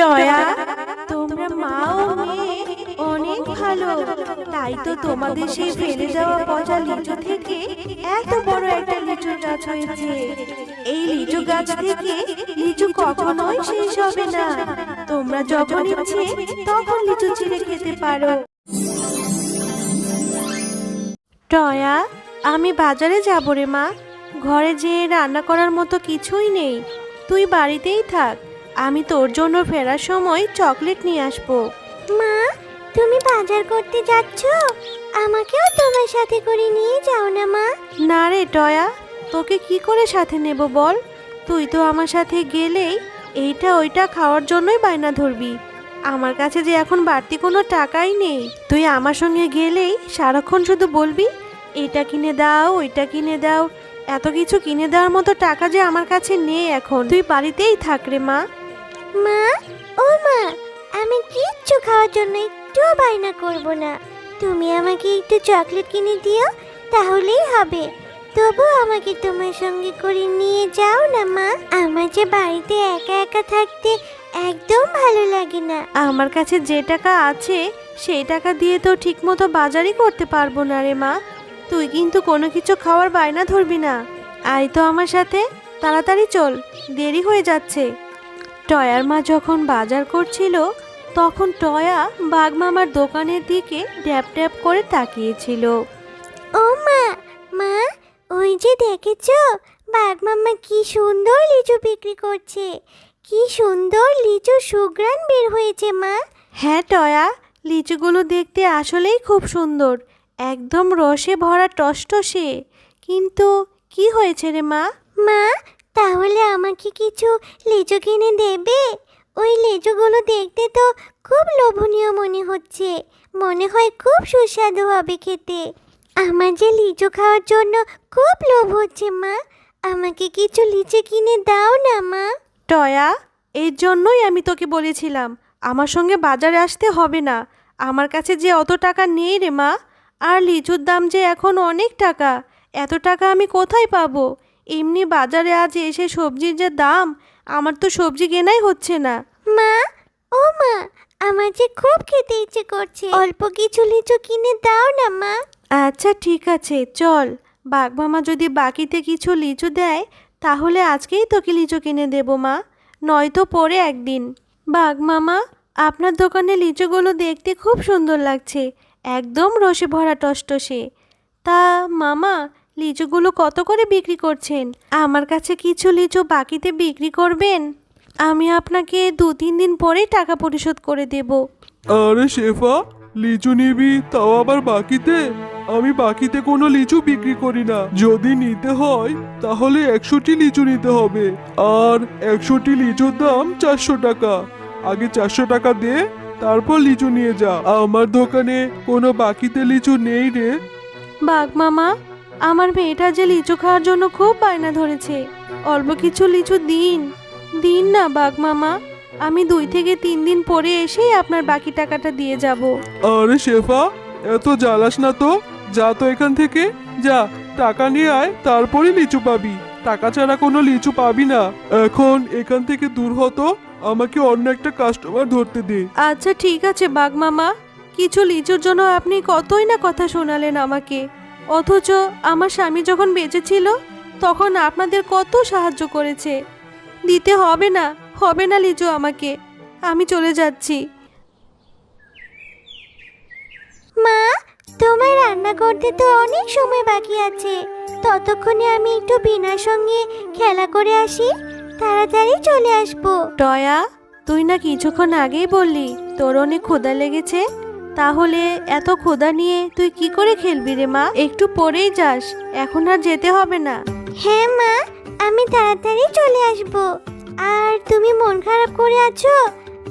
টয়া তোমরা মা ও মেয়ে অনেক ভালো। তাই তো তোমাদের সেই ফেলে যাওয়া পচা লিচু থেকে এত বড় একটা লিচু গাছ হয়েছে। এই লিচু গাছ থেকে লিচু কখনোই শেষ হবে না। তোমরা যখন ইচ্ছে তখন লিচু ছিঁড়ে খেতে পারো। টয়া আমি বাজারে যাব রে মা। ঘরে যেয়ে রান্না করার মতো কিছুই নেই। তুই বাড়িতেই থাক। আমি তোর জন্য ফেরার সময় চকলেট নিয়ে আসব। মা তুমি বাজার করতে যাচ্ছ? আমাকেও তোমার সাথে করে নিয়ে যাও না মা। না রে টয়া তোকে কি করে সাথে নেব বল? তুই তো আমার সাথে গেলেই এইটা ওইটা খাওয়ার জন্যই বায়না ধরবি। আমার কাছে যে এখন বাড়তি কোনো টাকাই নেই। তুই আমার সঙ্গে গেলেই সারাক্ষণ শুধু বলবি এটা কিনে দাও ওইটা কিনে দাও। এত কিছু কিনে দেওয়ার মতো টাকা যে আমার কাছে নেই এখন। তুই বাড়িতেই থাক রে মা। মা, ও মা, আমি কিচ্ছু খাওয়ার জন্য একটুও বায়না করব না। তুমি আমাকে একটু চকলেট কিনে দিও, তাহলেই হবে। তবু আমাকে তোমার সঙ্গে করে নিয়ে যাও না, মা। আমার যে বাড়িতে একা একা থাকতে একদম ভালো লাগে না। আমার কাছে যে টাকা আছে, সেই টাকা দিয়ে তো ঠিকমতো বাজারই করতে পারব না রে মা। তুই কিন্তু কোনো কিছু খাওয়ার বায়না ধরবি না। আয় তো আমার সাথে, তাড়াতাড়ি চল, দেরি হয়ে যাচ্ছে। টয়ার মা যখন বাজার করছিল তখন টয়া বাগমামার দোকানের দিকে ড্যাপ ড্যাপ করে তাকিয়েছিল। ও মা মা ওই যে দেখেছ? বাঘ মাম্মা কি সুন্দর লিচু বিক্রি করছে। কি সুন্দর লিচু সুগ্রান বের হয়েছে মা। হ্যাঁ টয়া লিচুগুলো দেখতে আসলেই খুব সুন্দর। একদম রসে ভরা টসটসে। কিন্তু কি হয়েছে রে মা? মা তাহলে আমাকে কিছু লিচু কিনে দেবে? ওই লিচুগুলো দেখতে তো খুব লোভনীয় মনে হচ্ছে। মনে হয় খুব সুস্বাদু হবে খেতে। আমার যে লিচু খাওয়ার জন্য খুব লোভ হচ্ছে, মা। আমাকে কিছু লিচু কিনে দাও না, মা। টয়া, এর জন্যই আমি তোকে বলেছিলাম, আমার সঙ্গে বাজারে আসতে হবে না। আমার কাছে যে অত টাকা নেই রে, মা। আর লিচুর দাম যে এখন অনেক টাকা, এত টাকা আমি কোথায় পাবো? এমনি বাজারে আজ এসে সবজির যে দাম আমার তো সবজি কেনাই হচ্ছে না। মা ও মা আমার যে খুব খেতে ইচ্ছে করছে। অল্প কিছু লিচু কিনে দাও না মা। আচ্ছা ঠিক আছে চল। বাঘমামা যদি বাকিতে কিছু লিচু দেয় তাহলে আজকেই তোকে লিচু কিনে দেব মা। নয়তো পরে একদিন। বাঘমামা আপনার দোকানে লিচুগুলো দেখতে খুব সুন্দর লাগছে। একদম রসে ভরা টসটসে। তা মামা লিচুগুলো কত করে বিক্রি করছেন? আমার কাছে কিছু লিচু বাকিতে বিক্রি করবেন? আমি আপনাকে দু তিন দিন পরেই টাকা পরিশোধ করে দেব। আরে শেফা লিচু নিবি তাও আবার বাকিতে? আমি বাকিতে কোনো লিচু বিক্রি করি না। যদি নিতে হয় তাহলে একশোটি লিচু নিতে হবে। আর একশোটি লিচুর দাম চারশো টাকা। আগে চারশো টাকা দে তারপর লিচু নিয়ে যা। আমার দোকানে কোনো বাকিতে লিচু নেই রে। বাঘ মামা আমার মেয়েটা যে লিচু খাওয়ার জন্য খুব বায়না ধরেছে। অল্প কিছু লিচু দিন। দিন না বাঘ মামা। আমি দুই থেকে তিন দিন পরে এসেই আপনার বাকি টাকাটা দিয়ে যাব। আরে শেফা এত জ্বালাস না তো? যা তো এখান থেকে। যা টাকা নিয়ে আয় তারপরে লিচু পাবি। টাকা ছাড়া কোনো লিচু পাবি না। এখন এখান থেকে দূর হতো আমাকে অন্য একটা কাস্টমার ধরতে দে। আচ্ছা ঠিক আছে বাঘ মামা। কিছু লিচুর জন্য আপনি কতই না কথা শোনালেন আমাকে। অথচ আমার স্বামী যখন বেঁচে ছিল তখন আপনাদের কত সাহায্য করেছে। দিতে হবে না হবে না লিজু আমাকে। আমি চলে যাচ্ছি। মা তোমার রান্না করতে তো অনেক সময় বাকি আছে। ততক্ষণে আমি একটু বিনার সঙ্গে খেলা করে আসি। তাড়াতাড়ি চলে আসব। টয়া তুই না কিছুক্ষণ আগেই বললি তোর অনেক ক্ষুধা লেগেছে। তাহলে এত ক্ষুধা নিয়ে তুই কি করে খেলবি রে মা? একটু পরেই যাস এখন আর যেতে হবে না। হ্যাঁ মা আমি তাড়াতাড়ি চলে আসব। আর তুমি মন খারাপ করে আছো?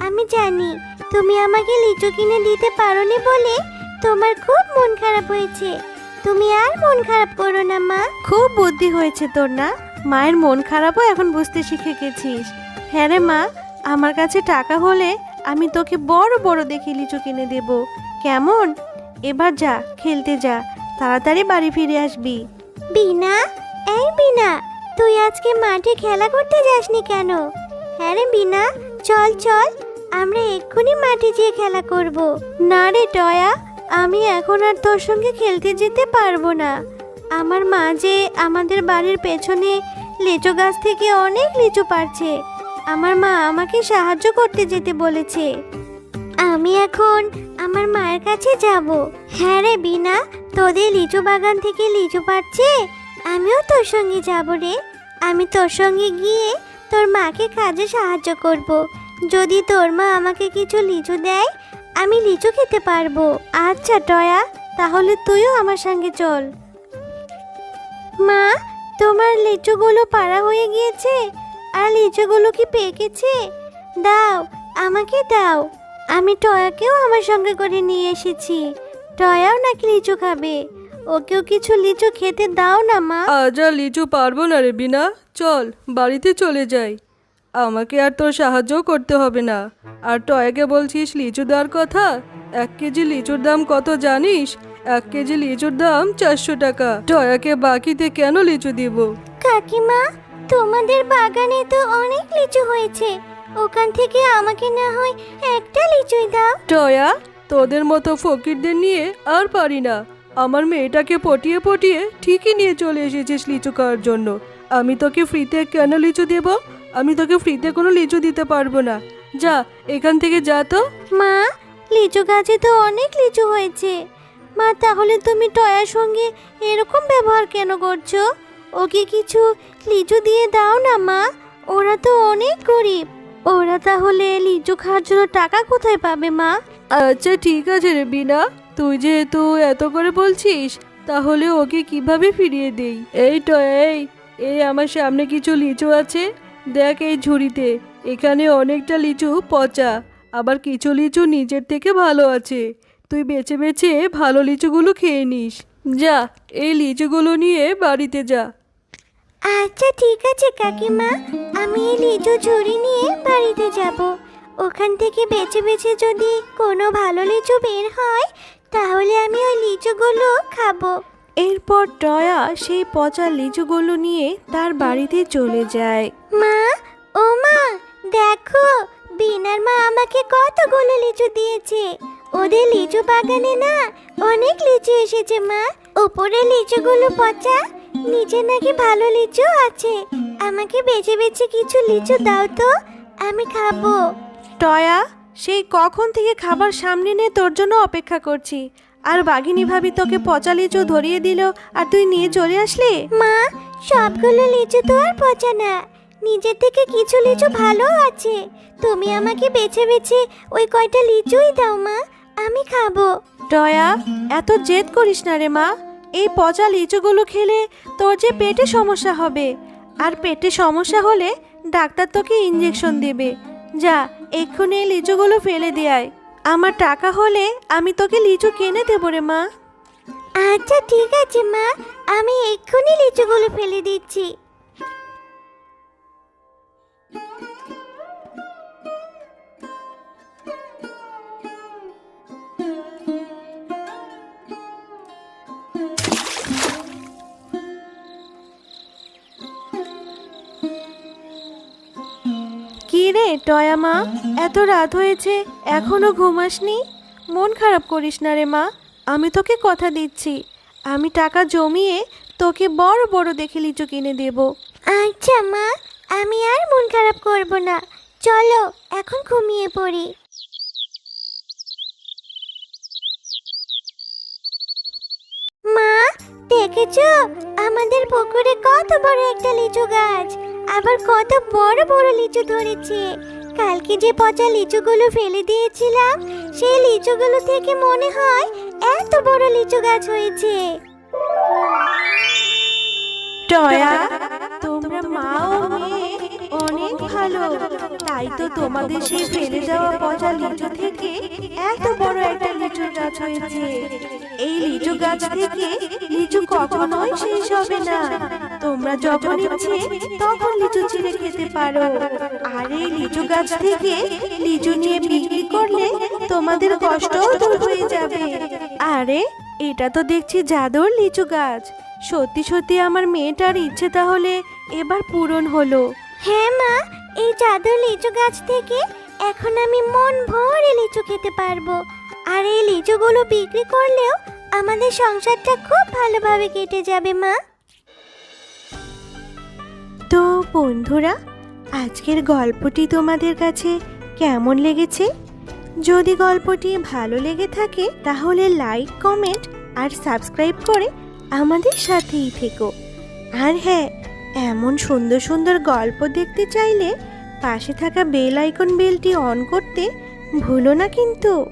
আমি জানি তুমি আমাকে লিচু কিনে দিতে পারোনি বলে তোমার খুব মন খারাপ হয়েছে। তুমি আর মন খারাপ করো না মা। খুব বুদ্ধি হয়েছে তোর না। মায়ের মন খারাপও এখন বুঝতে শিখে গেছিস। হ্যাঁ রে মা আমার কাছে টাকা হলে আমি তোকে বড় বড় দেখে লিচু কিনে দেব। কেমন? এবার যা খেলতে যা। তাড়াতাড়ি বাড়ি ফিরে আসবি। বিনা? এই বিনা তুই আজকে মাঠে খেলা করতে যাসনি কেন? হ্যাঁ রে বিনা চল চল আমরা এক্ষুনি মাঠে যেয়ে খেলা করব। না রে টয়া আমি এখন আর তোর সঙ্গে খেলতে যেতে পারব না। আমার মা যে আমাদের বাড়ির পেছনে লিচু গাছ থেকে অনেক লিচু পারছে। আমার মা আমাকে সাহায্য করতে যেতে বলেছে। আমি এখন আমার মায়ের কাছে যাব। হ্যাঁ রে বিনা তোদের লিচু বাগান থেকে লিচু পাচ্ছে? আমিও তোর সঙ্গে যাব রে। আমি তোর সঙ্গে গিয়ে তোর মাকে কাজে সাহায্য করব। যদি তোর মা আমাকে কিছু লিচু দেয়, আমি লিচু খেতে পারব। আচ্ছা টয়া, তাহলে তুইও আমার সঙ্গে চল। মা, তোমার লিচুগুলো পাড়া হয়ে গিয়েছে? আর লিচুগুলো কি পেকেছে দাও আমাকে দাও। আমি টয়াকেও আমার সঙ্গে করে নিয়ে এসেছি। টয়াও নাকি লিচু খাবে? ওকেও কিছু লিচু খেতে দাও না মা। আজ আর লিচু পারব না রে বিনা। চল বাড়িতে চলে যাই। আমাকে আর তোর সাহায্যও করতে হবে না। আর টয়াকে বলছিস লিচু দেওয়ার কথা? এক কেজি লিচুর দাম কত জানিস? এক কেজি লিচুর দাম চারশো টাকা। টয়াকে বাকিতে কেন লিচু দিব? কাকিমা তোমাদের বাগানে তো অনেক লিচু হয়েছে। ওখান থেকে আমাকে না হয় একটা লিচুই দাও। টয়া তোদের মতো ফকিরদের নিয়ে আর পারি না। আমার মেয়েটাকে পটিয়ে পটিয়ে ঠিকই নিয়ে চলে এসেছিস লিচু খাওয়ার জন্য। আমি তোকে ফ্রিতে কেন লিচু দেব? আমি তোকে ফ্রিতে কোনো লিচু দিতে পারব না। যা এখান থেকে যা তো। মা লিচু গাছে তো অনেক লিচু হয়েছে। মা তাহলে তুমি টয়ার সঙ্গে এরকম ব্যবহার কেন করছ? ওকে কিছু লিচু দিয়ে দাও না, মা। ওরা তো অনেক গরিব। ওরা তাহলে লিচু খাওয়ার জন্য টাকা কোথায় পাবে, মা? আচ্ছা ঠিক আছে রে বিনা। তুই যেহেতু এত করে বলছিস, তাহলে ওকে কীভাবে ফিরিয়ে দেই? এই তো, এই এই আমার সামনে কিছু লিচু আছে। দেখ এই ঝুড়িতে, এখানে অনেকটা লিচু পচা। আবার কিছু লিচু নিজের থেকে ভালো আছে। তুই বেছে বেছে ভালো লিচুগুলো খেয়ে নিস। যা, এই লিচুগুলো নিয়ে বাড়িতে যা। আচ্ছা ঠিক আছে কাকিমা। আমি এই লিচু ঝুড়ি নিয়ে বাড়িতে যাব। ওখান থেকে বেছে বেছে যদি কোনো ভালো লিচু বের হয় তাহলে আমি ওই লিচুগুলো খাব। এরপর টয়া সেই পচা লিচুগুলো নিয়ে তার বাড়িতে চলে যায়। মা ও মা দেখো বিনার মা আমাকে কতগুলো লিচু দিয়েছে। ওদের লিচু বাগানে না অনেক লিচু এসেছে মা। উপরে লিচুগুলো পচা নিচে নাকি ভালো লিচু আছে। আমাকে বেছে বেছে কিছু লিচু দাও তো আমি খাব। টয়া সেই কখন থেকে খাবার সামনে নিয়ে তোর জন্য অপেক্ষা করছি। আর বাঘিনী ভাবি তোকে পচা লিচু ধরিয়ে দিল আর তুই নিয়ে চলে আসলি? মা সবগুলো লিচু তো আর পচা না। নিজের থেকে কিছু লিচু ভালো আছে। তুমি আমাকে বেছে বেছে ওই কয়টা লিচুই দাও মা আমি খাব। টয়া এত জেদ করিস না রে মা। এই পচা লিচুগুলো খেলে তোর যে পেটে সমস্যা হবে। আর পেটে সমস্যা হলে ডাক্তার তোকে ইঞ্জেকশন দেবে। যা, এক্ষুনি এই লিচুগুলো ফেলে দেয় আমার টাকা হলে আমি তোকে লিচু কিনে দেবো রে মা। আচ্ছা ঠিক আছে মা। আমি এক্ষুনি লিচুগুলো ফেলে দিচ্ছি। কি রে টয়া মা? এত রাত হয়েছে, এখনও ঘুমাসনি? মন খারাপ করিস না রে মা, আমি তোকে কথা দিচ্ছি। আমি টাকা জমিয়ে তোকে বড় বড় দেখে লিচু কিনে দেব। আচ্ছা মা, আমি আর মন খারাপ করব না। চলো, এখন ঘুমিয়ে পড়ি। মা, দেখেছ? আমাদের পুকুরে কত বড় একটা লিচু গাছ। আবার কত বড় বড় লিচু ধরেছে। কালকে যে পচা লিচুগুলো ফেলে দিয়েছিলাম সেই লিচুগুলো থেকে মনে হয় এত বড় লিচু গাছ হয়েছে। টয়া তোমরা মা ও মেয়ে অনেক ভালো। তাই তো তোমাদের সেই ফেলে যাওয়া পচা লিচু থেকে এত বড় একটা লিচু গাছ হয়েছে। এই লিচু গাছ থেকে লিচু কখনোই শেষ হবে না। তোমরা যখন ইচ্ছে তখন লিচু ছিঁড়ে খেতে পারো। আর এই লিচু গাছ থেকে লিচু নিয়ে বিক্রি করলে তোমাদের কষ্টও দূর হয়ে যাবে। আরে, এটা তো দেখছি জাদুর লিচু গাছ। সত্যি সত্যি আমার মেয়েটার ইচ্ছে তাহলে এবার পূরণ হলো। হ্যাঁ মা, এই জাদুর লিচু গাছ থেকে এখন আমি মন ভরে লিচু খেতে পারব। আর এই লিচুগুলো বিক্রি করলেও আমাদের সংসারটা খুব ভালোভাবে কেটে যাবে মা। তো বন্ধুরা, আজকের গল্পটি তোমাদের কাছে কেমন লেগেছে? যদি গল্পটি ভালো লেগে থাকে, তাহলে লাইক কমেন্ট আর সাবস্ক্রাইব করে আমাদের সাথেই থেকো। আর হ্যাঁ এমন সুন্দর সুন্দর গল্প দেখতে চাইলে পাশে থাকা বেল আইকন বেলটি অন করতে ভুলো না কিন্তু।